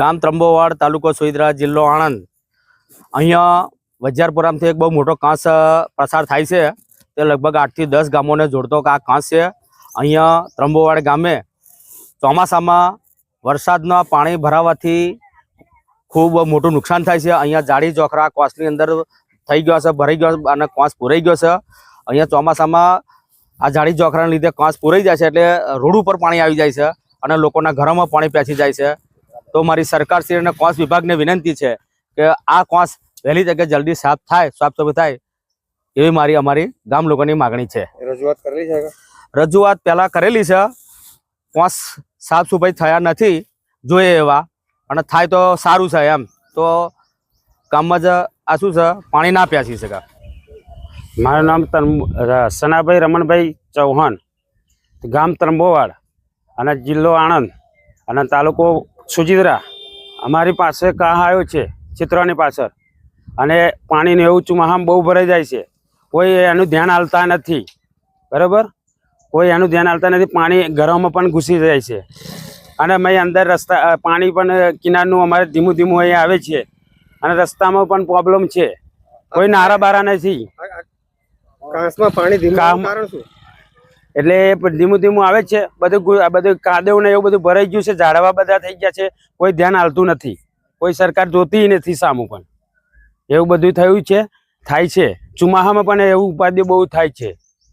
ગામ ત્રંબોવાડ, તાલુકો સુઈદરા, જિલ્લો આણંદ. અહીંયા વજારપુરામથી એક બહુ મોટો કાંસ પસાર થાય છે. તે લગભગ આઠથી દસ ગામોને જોડતો આ કાંસ છે. અહીંયા ત્રંબોવાડ ગામે ચોમાસામાં વરસાદના પાણી ભરાવાથી ખૂબ મોટું નુકસાન થાય છે. અહીંયા જાડી જોખરા કોસની અંદર થઈ ગયો છે ભરાઈ ગયો અને કોસ પૂરાઈ ગયો છે. અહીંયા ચોમાસામાં આ જાડી જોખરાને લીધે કોંસ પૂરાઈ જાય છે એટલે રોડ ઉપર પાણી આવી જાય છે. અને લોકોના ઘરોમાં પાણી પેસી જાય છે. તો મારી સરકારશ્રી અને કોસ વિભાગને વિનંતી છે કે આ કોસ વહેલી તકે જલ્દી સાફ થાય સાફ સફાઈ થાય એવી મારી અમારી ગામ લોકોની માગણી છે. રજૂઆત કરેલી છે રજૂઆત પહેલાં કરેલી છે. કોસ સાફ સફાઈ થયા નથી જોઈએ એવા. અને થાય તો સારું છે એમ. તો ગામમાં જ આ શું છે? પાણી ના પ્યાસી શકે મારું નામ તન- સનાભાઈ રમણભાઈ ચૌહાણ ગામ ત્રંબોવાડ અને જિલ્લો આણંદ અને તાલુકો સુજિત્રા. અમારી પાસે કાહ આવ્યો છે ચિત્રની પાછળ. અને પાણીનું એવું ચુમાહામ બહુ ભરાઈ જાય છે. કોઈ એનું ધ્યાન હાલતા નથી. બરાબર? કોઈ એનું ધ્યાન હાલતા નથી. પાણી ઘરોમાં પણ ઘૂસી જાય છે. અને અમે અંદર રસ્તા પાણી પણ કિનારનું અમારે ધીમું ધીમું અહીં આવે છે. અને રસ્તામાં પણ પ્રોબ્લેમ છે. કોઈ નારા બારા નથી કાંસમાં પાણી ધીમું કારણ શું? એટલે ધીમું ધીમું આવે છે. બધું બધું કાદવ ને એવું બધું ભરાઈ ગયું છે, ઝાડવા બધા થઈ ગયા છે. કોઈ ધ્યાન હાલતું નથી. કોઈ સરકાર જોતી નથી સામું પણ. એવું બધું થયું છે, થાય છે. ચોમાસામાં પણ એવું ઉપાધિ બહુ થાય છે.